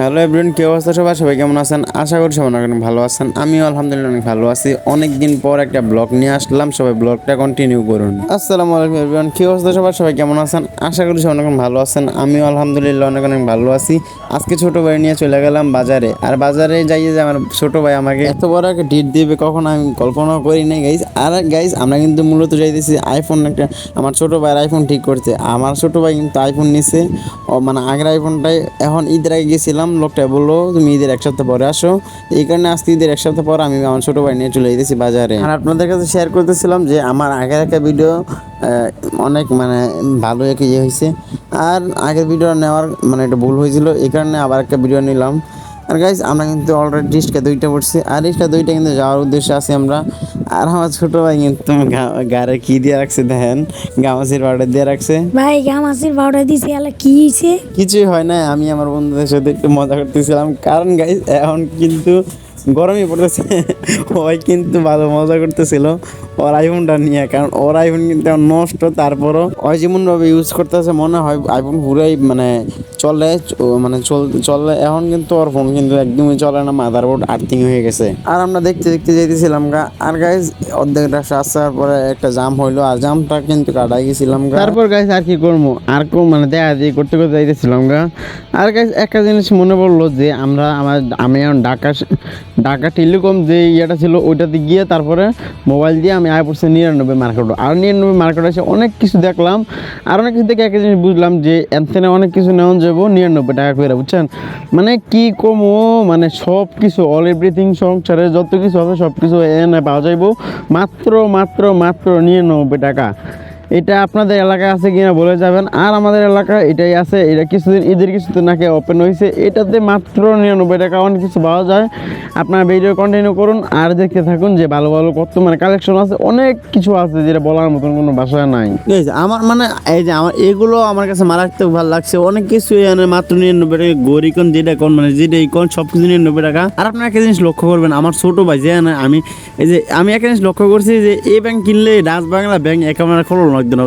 Hello everyone, কি অবস্থা সবাই সবাই কেমন আছেন? আশা করি সবাই অনেক ভালো আছেন। আমিও আলহামদুলিল্লাহ অনেক ভালো আছি। অনেক দিন পর একটা ব্লগ নিয়ে আসলাম। সবাই ব্লগটা কন্টিনিউ করুন। আসসালামু আলাইকুম এভরিওয়ান, কি অবস্থা সবাই সবাই কেমন আছেন? আশা করি সবাই অনেক ভালো আছেন। আমিও আলহামদুলিল্লাহ অনেক অনেক ভালো আছি। আজকে ছোট ভাই নিয়ে চলে গেলাম বাজারে। আর বাজারে যাইয়ে যে আমার ছোট ভাই আমাকে এত বড় একটা ডিট দিবে, কখন আমি কল্পনা করি নাই গাইজ আর গাইজ আমরা কিন্তু মূলত যাইতেছি আইফোন একটা, আমার ছোট ভাইয়ের আইফোন ঠিক করছে আমার ছোট ভাই কিন্তু আইফোন নিছে। মানে আগের আইফোনটাই এখন ঈদের আগে গেছিলাম। লোকটা বলল, তুমি ঈদের এক সপ্তাহ পরে আসো। এই কারণে আজকে ঈদের এক সপ্তাহ পর আমি আমার ছোটো ভাই নিয়ে চলে যেতেছি বাজারে। আর আপনাদের কাছে শেয়ার করতেছিলাম যে, আমার আগের একটা ভিডিও অনেক মানে ভালো একটা ইয়ে হয়েছে। আর আগের ভিডিও নেওয়ার মানে একটা ভুল হয়েছিল, এই কারণে আবার একটা ভিডিও নিলাম। আর গাইজ আমরা কিন্তু অলরেডি রিস্কা দুইটা পড়ছি। আর রিস্কা দুইটা কিন্তু যাওয়ার উদ্দেশ্যে আছি আমরা। আর আমার ছোট ভাই কিন্তু গাড়ে কি দিয়ে রাখছে দেখেন? গামাসির পাউডার দিয়ে রাখছে। ভাই গামাসির পাউডার দিছে আলা কি হয়েছে কিছুই হয় না আমি আমার বন্ধুদের সাথে একটু মজা করতেছিলাম। কারণ গাইজ এখন কিন্তু গরমই পড়তেছে। ওই কিন্তু ভালো মজা করতেছিল। ওর আইফোনটা নিয়ে কারণ ওর আইফোন কিন্তু নষ্ট তারপরও ওই যেমনভাবে ইউজ করতেছে মনে হয় আইফোন পুরাই মানে চলে মানে চল এখন কিন্তু ওর ফোন কিন্তু একদমই চলে না মাদারবোর্ড আর্থিং হয়ে গেছে। আর আমরা দেখতে দেখতে যাইতেছিলাম গা আর গাইজ অর্ধেক রাস্তা আসার পরে একটা জাম হইল আর জামটা কিন্তু কাটাই গেছিলাম গা। তারপর গাইজ আর কি করব? আর কো মানে দেখা দিয়ে করতে করতে যাইতেছিলাম গা। আর গাইজ একটা জিনিস মনে পড়ল যে আমরা আমার আমি এখন ঢাকা ঢাকা টেলিকম যে ইয়েটা ছিল ওইটাতে গিয়ে তারপরে মোবাইল দিয়ে আমি আয় পড়ছি নিরানব্বই মার্কেট। আর নিরানব্বই মার্কেট আছে অনেক কিছু দেখলাম। আর অনেক কিছু দেখে একটা জিনিস বুঝলাম যে এনথেনে অনেক কিছু নেওয়া যাব নিরানব্বই টাকা করে বুঝছেন? মানে কি কমো? মানে সব কিছু অল এভরিথিং সংসারে যত কিছু হবে সব কিছু এনে পাওয়া যাইব। মাত্র মাত্র মাত্র নিরানব্বই টাকা। এটা আপনাদের এলাকায় আছে কিনা বলে যাবেন। আর আমাদের এলাকায় এটাই আছে। এটা কিছুদিন, ঈদের কিছুদিন আগে ওপেন হয়েছে। এটাতে মাত্র নিরানব্বই টাকা অনেক কিছু পাওয়া যায়। আপনারা ভিডিও কন্টিনিউ করুন আর দেখতে থাকুন যে ভালো ভালো কত মানে কালেকশন আছে। অনেক কিছু আছে যেটা বলার মতন কোনো ভাষা নাই। আমার মানে এই যে আমার এগুলো আমার কাছে মারাত্মক ভালো লাগছে। অনেক কিছু এখানে মাত্র নিরানব্বই টাকা। গড়ি কোন যেটা কোন মানে যেটা এই কোন সব কিছু নিরানব্বই টাকা। আর আপনারা একটা জিনিস লক্ষ্য করবেন, আমার ছোট ভাই যে না আমি এই যে, আমি একটা জিনিস লক্ষ্য করছি যে, এই ব্যাংক কিনলে ডাচ বাংলা ব্যাংক একেবারে খোলো লাগবে না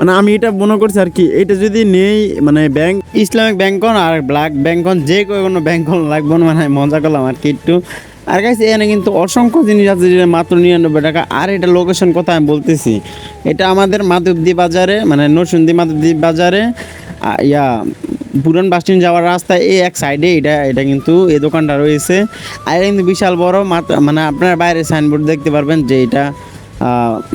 মানে আমি এটা মনে করছি আর কি, এটা যদি নেই মানে ব্যাংক ইসলামিক ব্যাংক আর ব্ল্যাক ব্যাংক যে কোনো ব্যাংক লাগবে না মানে মজা করলাম আর কি একটু। আর কাছে এখানে কিন্তু অসংখ্য জিনিস আছে যেটা মাত্র নিরানব্বই টাকা। আর এটা লোকেশন কথা আমি বলতেছি? এটা আমাদের মাধবদী বাজারে মানে নরসিংদী মাধবদী বাজারে। ইয়া, পুরান বাস যাওয়ার রাস্তায় এই এক সাইডে এটা এটা কিন্তু এই দোকানটা রয়েছে। আর এটা কিন্তু বিশাল বড় মানে আপনার বাইরে সাইনবোর্ড দেখতে পারবেন যে এটা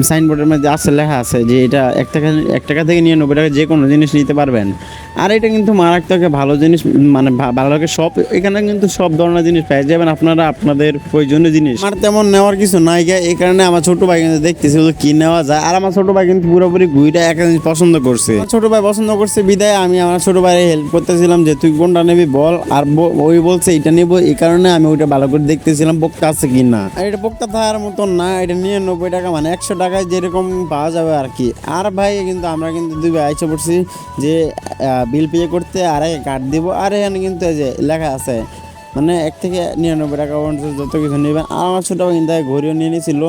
সাইনবোর্ডের মধ্যে আছে লেখা আছে যে এটা এক টাকা এক টাকা থেকে নিয়ে নব্বই টাকা যে কোনো জিনিস নিতে পারবেন। আর এটা কিন্তু মারাত্মক ভালো জিনিস মানে ভালো লাগে সব এখানে কিন্তু সব ধরনের জিনিস পেয়ে যাবেন আপনারা আপনাদের প্রয়োজনীয় জিনিস। আমার তেমন নেওয়ার কিছু নাই এই কারণে আমার ছোট ভাই কিন্তু দেখতেছিল কি নেওয়া যায়। আর আমার ছোট ভাই কিন্তু পুরোপুরি ঘুইটা একটা জিনিস পছন্দ করছে। ছোট ভাই পছন্দ করছে বিদায়। আমি আমার ছোট ভাইয়ের হেল্প করতেছিলাম যে তুই কোনটা নিবি বল? আর ওই বলছে এটা নেব। এই কারণে আমি ওইটা ভালো করে দেখতেছিলাম পোক্তা আছে কি না আর এটা পোক্তা থাকার মতন না এটা নিয়ে নব্বই টাকা মানে একশো টাকায় যেরকম পাওয়া যাবে আর কি। আর ভাই, কিন্তু আমরা কিন্তু দুই ভাই আইসে পড়ছি যে বিল পে করতে আর কার্ড দিব। আর এখানে কিন্তু এই যে লেখা আছে মানে এক থেকে নিরানব্বই টাকা পর্যন্ত যত কিছু নেবেন। আর আমার ছোটো কিন্তু ঘড়িও নিয়ে নিয়েছিল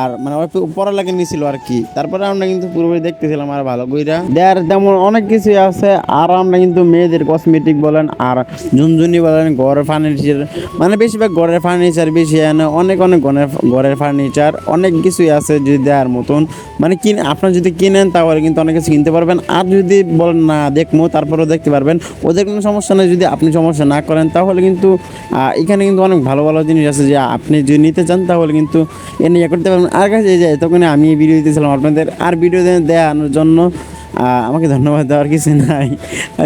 আর মানে পড়ালেখা নিয়েছিল আর কি। তারপরে আমরা কিন্তু পুরোপুরি দেখতেছিলাম আর ভালো কইরা। দেয়ার তেমন অনেক কিছু আছে, আর আমরা কিন্তু মেয়েদের কসমেটিক বলেন, আর ঝুনঝুনি বলেন, ঘরের ফার্নিচার মানে বেশিরভাগ ঘরের ফার্নিচার বেশি আনে অনেক অনেক ঘরের ঘরের ফার্নিচার অনেক কিছুই আছে যদি দেওয়ার মতন। মানে কিনে আপনার যদি কিনেন, তাহলে কিন্তু অনেক কিছু কিনতে পারবেন। আর যদি বলেন না, দেখব, তারপরেও দেখতে পারবেন। ওদের কোনো সমস্যা নেই, যদি আপনি সমস্যা না করেন, তাহলে কিন্তু এখানে কিন্তু অনেক ভালো ভালো জিনিস আছে যে আপনি যদি নিতে চান তাহলে কিন্তু এ নিয়ে করতে পারবেন। আর কাছে এই যে তখন আমি ভিডিও দিতেছিলাম আপনাদের, আর ভিডিও দেওয়ানোর জন্য আমাকে ধন্যবাদ দেওয়ার কিছু নাই।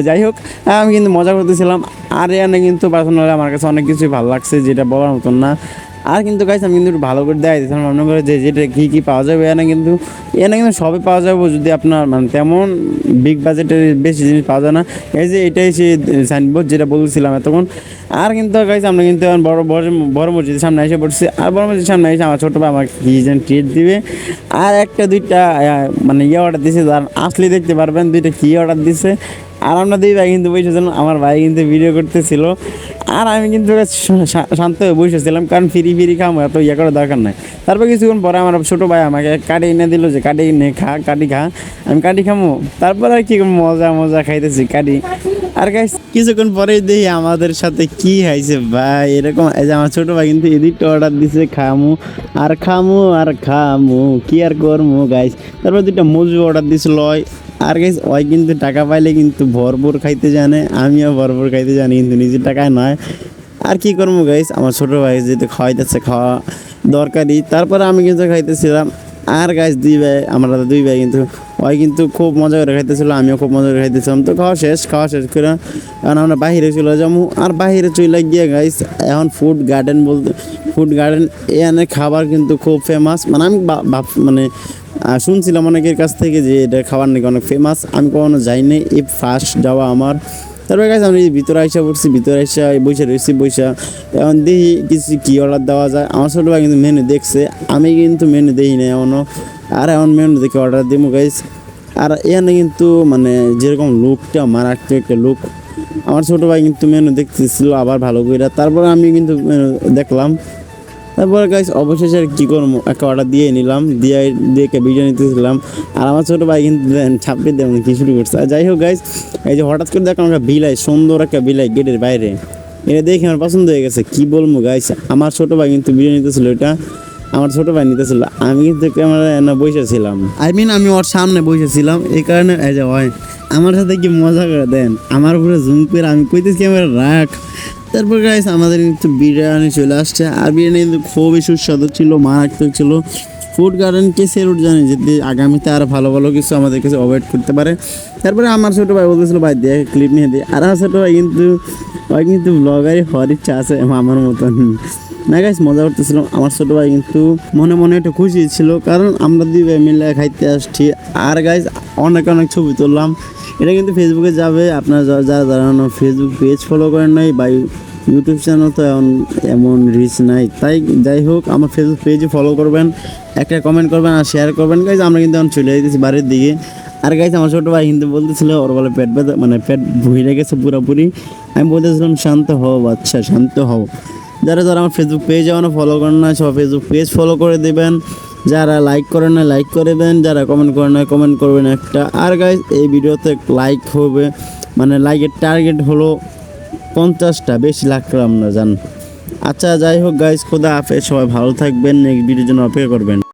যাই হোক, আমি কিন্তু মজা করতেছিলাম। আর এখানে কিন্তু পার্সোনালি আমার কাছে অনেক কিছুই ভালো লাগছে, যেটা বলার মতন না। আর কিন্তু গাইছে আমি কিন্তু ভালো করে দেখাই দিয়েছিলাম মনে করে যে, যেটা কী কী পাওয়া যাবে, এখানে কিন্তু এখানে কিন্তু সবই পাওয়া যাবে যদি আপনার মানে তেমন বিগ বাজেটের বেশি জিনিস পাওয়া যায় না। এই যে এটাই সেই সাইনবোর্ড যেটা বলছিলাম এতক্ষণ, আর কিন্তু গাইছে আমরা কিন্তু বড় বড় বড় মসজিদের সামনে এসে পড়ছি। আর বড় মসজিদের সামনে এসে আমার ছোটো ভাই আমাকে কী যেন ট্রিট দিবে। আর একটা দুইটা মানে ইয়ে অর্ডার দিছে, যার আসলে দেখতে পারবেন, দুইটা কী অর্ডার দিছে। আর আমরা দুই ভাই কিন্তু বসেছিলাম আমার ভাই কিন্তু ভিডিও করতেছিল। আর আমি কিন্তু শান্ত হয়ে বসেছিলাম, কারণ ফিরি ফিরি খামো, এত ইয়ে করার দরকার নাই। তারপর কিছুক্ষণ পরে আমার ছোটো ভাই আমাকে কাটি এনে দিল যে, কাটি নে, খা, কাটি খা। আমি কাটি খামো। তারপর আর কি মজা মজা খাইতেছি, কাটি। আর গাইস কিছুক্ষণ পরেই দেখি আমাদের সাথে কি হয়েছে ভাই, এরকম। এই যে আমার ছোট ভাই কিন্তু এদিকটা অর্ডার দিছে, খামু, আর খামু আর খামু, কি আর করমু গাইস তারপর দুইটা মজু অর্ডার দিছে ওই আর গাইস ওই কিন্তু টাকা পাইলে কিন্তু ভরপুর খাইতে জানে, আমিও ভরপুর খাইতে জানি, কিন্তু নিজের টাকায় নয়। আর কি করব গাইস আমার ছোট ভাই যেহেতু খাওয়াইতেছে, খাওয়া দরকারি তারপরে আমি কিন্তু খাইতেছিলাম। আর গাইস দুই ভাই, আমরা দুই ভাই কিন্তু, ওই কিন্তু খুব মজা করে খাইতেছিল, আমিও খুব মজা করে খাইতেছিলাম। তো খাওয়া শেষ খাওয়া শেষ করে কারণ আমরা বাহিরে চলে যাব। আর বাহিরে চলে গিয়ে গাইস এখন ফুড গার্ডেন বলতে ফুড গার্ডেন এখানে খাবার কিন্তু খুব ফেমাস মানে আমি মানে শুনছিলাম অনেকের কাছ থেকে যে এটা খাবার নাকি অনেক ফেমাস আমি কখনো যাইনি, এই ফার্স্ট যাওয়া আমার। তারপরে গাছ আমি ভিতরে আইসা পড়ছি, ভিতরে আইসা বসে রয়েছি বসা এখন দেখি কিছু কি অর্ডার দেওয়া যায়। আমার ছোটো ভাই কিন্তু মেনু দেখছে, আমি কিন্তু মেনু দেখি না এমনও আর এমন মেনু দেখে অর্ডার দিব গাইস আর এখানে কিন্তু মানে যেরকম লুকটা মারাত্মক একটা লুক আমার ছোটো ভাই কিন্তু মেনু দেখতেছিল, আবার ভালো করে তারপরে আমি কিন্তু দেখলাম। তারপরে গাইস অবশেষে আর কি করব? একটা অর্ডার দিয়ে নিলাম, দিয়ে দিয়ে ভিডিও নিতেছিলাম। আর আমার ছোটো ভাই কিন্তু ছাপড়ি দেবেন কি শুরু করছে। আর যাই হোক গাইস এই যে হঠাৎ করে দেখলাম একটা বিলাই, সুন্দর একটা বিলাই গেটের বাইরে। এটা দেখে আমার পছন্দ হয়ে গেছে, কি বলব গাইস আমার ছোটো ভাই কিন্তু ভিডিও নিতেছিল এটা, আমার ছোটো ভাই নিতেছিল। আমি কিন্তু ক্যামেরা বসেছিলাম আই মিন আমি ওর সামনে বসেছিলাম এই কারণে, এই যে হয়, আমার সাথে কি মজা করে দেন? আমার উপরে জুম করে আমি কইতেছি ক্যামেরা রাখ তারপর গাইস আমাদের কিন্তু বিরিয়ানি চলে আসছে। আর বিরিয়ানি কিন্তু খুবই সুস্বাদু ছিল, মারাত্মক ছিল। ফুড গার্ডেনকে সেরুট জানি যদি আগামীতে আরও ভালো ভালো কিছু আমাদের কাছে অ্যাভয়েড করতে পারে। তারপরে আমার ছোটো ভাই বলতেছিল, ভাই দিয়ে ক্লিপ নিয়ে দিই আর ছোটো ভাই কিন্তু ভাই কিন্তু ব্লগারই হওয়ার ইচ্ছা আছে আমার মতন। না গাইস মজা করতেছিলাম। আমার ছোটো ভাই কিন্তু মনে মনে একটু খুশি ছিল, কারণ আমরা দুই ভাই মিলে খাইতে আসছি। আর গাইস অনেক অনেক ছবি তুললাম। এটা কিন্তু ফেসবুকে যাবে। আপনারা যারা যারা ফেসবুক পেজ ফলো করেন নাই বা ইউটিউব চ্যানেল তো এমন এমন রিচ নাই। তাই যাই হোক, আমার ফেসবুক পেজে ফলো করবেন, একটা কমেন্ট করবেন আর শেয়ার করবেন। গাইজ আমরা কিন্তু এখন চলে যেতেছি বাড়ির দিকে। আর গাইজ আমার ছোটো ভাই কিন্তু বলতেছিল, ওর বলে পেট ব্যথা মানে পেট ভুইরে গেছে পুরোপুরি। আমি বলতেছিলাম, শান্ত হও বাচ্চা, শান্ত হও। যারা যারা আমার ফেসবুক পেজ এখনও ফলো করেন না সব ফেসবুক পেজ ফলো করে দেবেন। যারা লাইক করেন না লাইক করে দেন। যারা কমেন্ট করেন না কমেন্ট করবেন একটা। আর গাইজ এই ভিডিওতে লাইক হবে মানে লাইকের টার্গেট হলো পঞ্চাশটা বেশি লাগলাম না জান। আচ্ছা যাই হোক গাইজ খোদা হাফেজ, সবাই ভালো থাকবেন নেক্সট ভিডিওর জন্য অপেক্ষা করবেন।